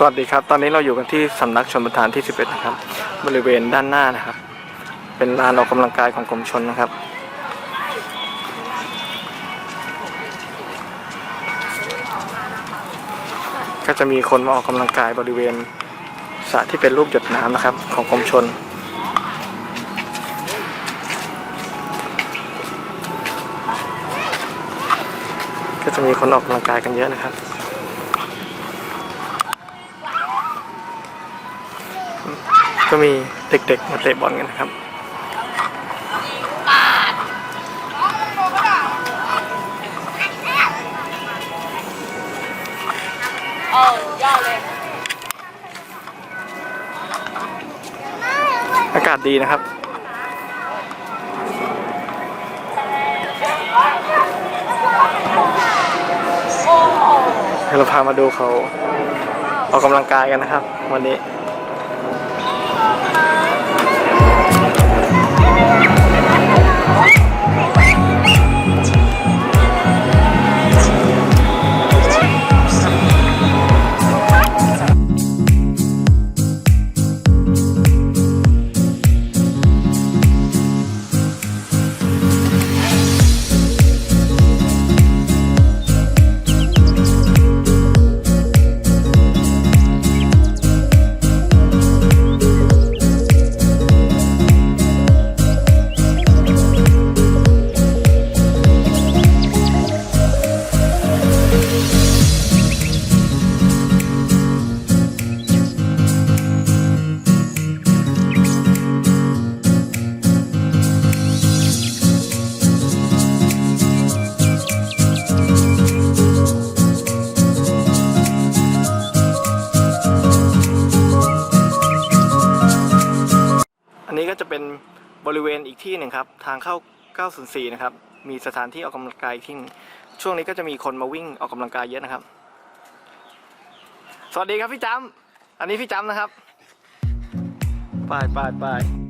สวัสดีครับ ตอนนี้เราอยู่กันที่สำนักชนประทานที่ 11 นะครับ บริเวณด้านหน้านะครับ เป็นลานออกกำลังกายของกรมชนนะครับ ก็จะมีคนมาออกกำลังกายบริเวณสระที่เป็นรูปหยดน้ำนะครับ ของกรมชน ก็จะมีคนออกกำลังกายกันเยอะนะครับ ก็มีเด็กๆมาเตะบอลกันนะครับเออยอดเลย อากาศดีนะครับ เราพามาดูเขาออกกำลังกายกันนะครับ วันนี้ Thank you. อันนี้ก็จะเป็นบริเวณอีกที่หนึ่งครับ ทางเข้า 904 นะครับ มีสถานที่ออกกำลังกายอีกที่หนึ่งช่วงนี้ก็จะมีคนมาวิ่งออกกำลังกายเยอะนะครับ สวัสดีครับพี่จำอันนี้พี่จำนะครับ ไปไปไป